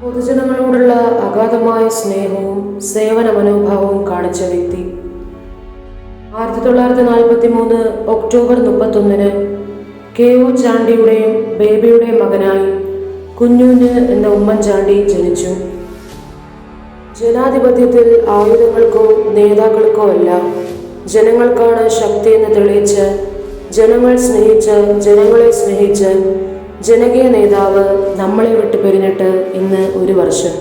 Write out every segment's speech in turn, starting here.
പൊതുജനങ്ങളോടുള്ള അഗാധമായ സ്നേഹവും സേവന മനോഭാവവും കാണിച്ച വ്യക്തി. ആയിരത്തി തൊള്ളായിരത്തി നാൽപ്പത്തി മൂന്ന് ഒക്ടോബർ മുപ്പത്തൊന്നിന് കെ ഒ ചാണ്ടിയുടെയും ബേബിയുടെയും മകനായി കുഞ്ഞുഞ്ഞ് എന്ന ഉമ്മൻചാണ്ടി ജനിച്ചു. ജനാധിപത്യത്തിൽ ആയുധങ്ങൾക്കോ നേതാക്കൾക്കോ അല്ല ജനങ്ങൾക്കാണ് ശക്തി എന്ന് തെളിയിച്ച് ജനങ്ങൾ സ്നേഹിച്ച് ജനങ്ങളെ സ്നേഹിച്ച് ജനകീയ നേതാവ് നമ്മളെ വിട്ട് പിരിഞ്ഞിട്ട് ഇന്ന് ഒരു വർഷം.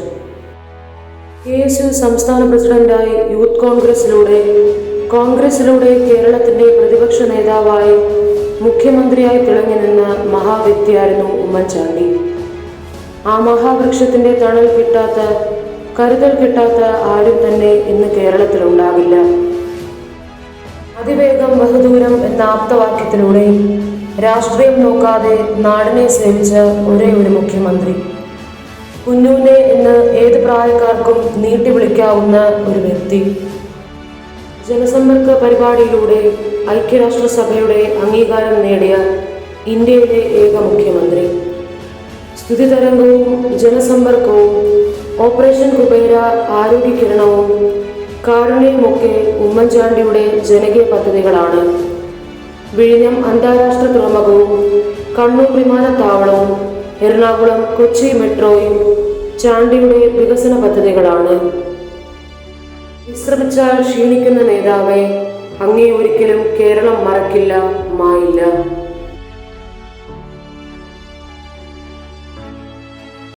കെ എസ് യു സംസ്ഥാന പ്രസിഡന്റായി യൂത്ത് കോൺഗ്രസിലൂടെ കോൺഗ്രസിലൂടെ കേരളത്തിന്റെ പ്രതിപക്ഷ നേതാവായി മുഖ്യമന്ത്രിയായി തിളങ്ങി നിന്ന മഹാവ്യക്തിയായിരുന്നു ഉമ്മൻചാണ്ടി. ആ മഹാവൃക്ഷത്തിന്റെ തണൽ കിട്ടാത്ത കരുതൽ കിട്ടാത്ത ആരും തന്നെ ഇന്ന് കേരളത്തിൽ ഉണ്ടാവില്ല അതിവേഗം ബഹുദൂരം എന്ന ആപ്തവാക്യത്തിലൂടെ രാഷ്ട്രീയം നോക്കാതെ നാടിനെ സേവിച്ച ഒരേ ഒരു മുഖ്യമന്ത്രി. കുഞ്ഞൂനെ എന്ന് ഏത് പ്രായക്കാർക്കും നീട്ടി വിളിക്കാവുന്ന ഒരു വ്യക്തി. ജനസമ്പർക്ക പരിപാടിയിലൂടെ ഐക്യരാഷ്ട്രസഭയുടെ അംഗീകാരം നേടിയ ഇന്ത്യയിലെ ഏക മുഖ്യമന്ത്രി. സ്തുതിതരംഗവും ജനസമ്പർക്കവും ഓപ്പറേഷൻ കുബേര ആരോഗ്യ കിരണവും കാരുണ്യവുമൊക്കെ ഉമ്മൻചാണ്ടിയുടെ ജനകീയ പദ്ധതികളാണ്. വിഴിഞ്ഞം അന്താരാഷ്ട്ര തുറമുഖവും കണ്ണൂർ വിമാനത്താവളവും എറണാകുളം കൊച്ചി മെട്രോയും ചാണ്ടിയുടെ വികസന പദ്ധതികളാണ്. വിശ്രമിച്ചാൽ ക്ഷീണിക്കുന്ന നേതാവെ അങ്ങേ ഒരിക്കലും കേരളം മറക്കില്ല മായില്ല.